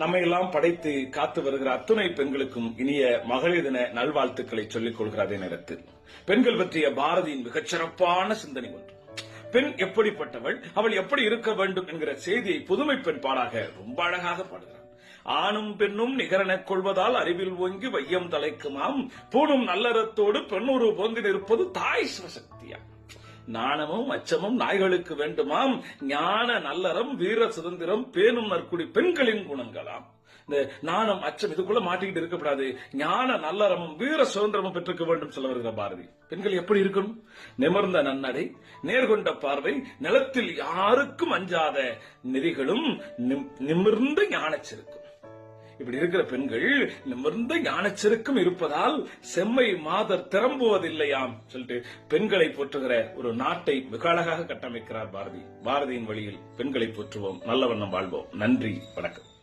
நம்மை எல்லாம் படைத்து காத்து வருகிற அத்துணை பெண்களுக்கும் இனிய மகளிர் தின நல்வாழ்த்துக்களை சொல்லிக் கொள்கிற அதே நேரத்தில் பெண்கள் பற்றிய பாரதியின் மிகச்சிறப்பான சிந்தனை ஒன்று. பெண் எப்படிப்பட்டவள் அவள் எப்படி இருக்க வேண்டும் என்கிற செய்தியை புதுமை பெண் பாடாக ரொம்ப அழகாக பாடுகிறார் ஆணும் பெண்ணும் நிகரெனக் கொள்வதால் அறிவில் ஓங்கி வையம் தலைக்குமாம். பூணும் நல்லறத்தோடு பெண்ணுரு பொங்கி நிற்பது தாய் சிவசக்தியா நாணமும் அச்சமும் நாய்களுக்கு வேண்டுமாம். ஞான நல்லறம் வீர சுதந்திரம் பேணும் நற்குடி பெண்களின் குணங்களாம். இந்த நாணம் அச்சம் இதுக்குள்ள மாட்டிக்கிட்டு இருக்கக்கூடாது. ஞான நல்லறமும் வீர சுதந்திரமும் பெற்றுக்க வேண்டும் சொல்ல வருகிற பாரதி. பெண்கள் எப்படி இருக்கணும்? நிமிர்ந்த நன்னடை நேர்கொண்ட பார்வை நிலத்தில் யாருக்கும் அஞ்சாத நெறிகளும் நிம்- நிமிர்ந்த ஞானச்சிருக்கும். இப்படி இருக்கிற பெண்கள் நிமிர்ந்த ஞானச்செருக்கும் இருப்பதால் செம்மை மாதர் திறம்புவதில்லையாம் சொல்லிட்டு பெண்களை போற்றுகிற ஒரு நாட்டை மிக அழகாக கட்டமைக்கிறார் பாரதி. பாரதியின் வழியில் பெண்களை போற்றுவோம். நல்ல வண்ணம் வாழ்வோம். நன்றி. வணக்கம்.